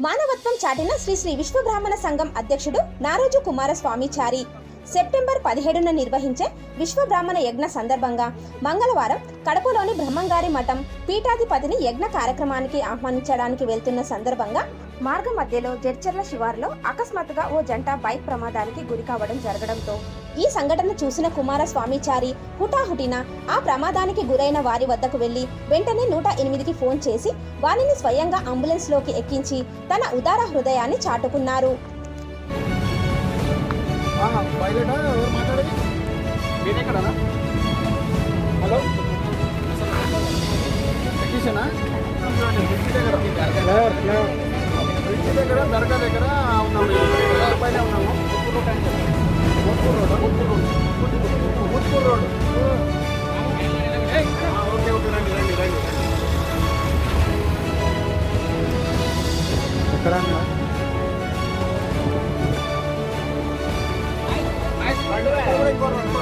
మానవత్వం చాటిన శ్రీ శ్రీ విశ్వబ్రాహ్మణ సంఘం అధ్యక్షుడు నారోజు కుమారస్వామిచారి సెప్టెంబర్ పదిహేడున నిర్వహించే విశ్వబ్రాహ్మణ యజ్ఞ సందర్భంగా మంగళవారం కడపలోని బ్రహ్మంగారి మఠం పీఠాధిపతిని యజ్ఞ కార్యక్రమానికి ఆహ్వానించడానికి వెళ్తున్న సందర్భంగా మార్గ మధ్యలో జడ్చర్ల శివారులో అకస్మాత్తుగా ఓ జంట బైక్ ప్రమాదానికి గురి కావడం జరగడంతో ఈ సంఘటన చూసిన కుమారస్వామిచారి హుటాహుటిన ఆ ప్రమాదానికి గురైన వారి వద్దకు వెళ్ళి వెంటనే నూట ఎనిమిదికి ఫోన్ చేసి వారిని స్వయంగా అంబులెన్స్లోకి ఎక్కించి తన ఉదార హృదయాన్ని చాటుకున్నారు. పైలటా? ఎవరు మాట్లాడేది? మీరెక్కడనా హలో? టెక్నీషియనా బ్రిడ్జి దగ్గర బ్రిడ్జి దగ్గర దర్గా దగ్గర ఉన్నాము. ఇక్కడ పైన ఉన్నాము. Muthukur road Muthukur road. Okay okay రండి రండి రండి. ఎక్కడ ఇంకో రోడ్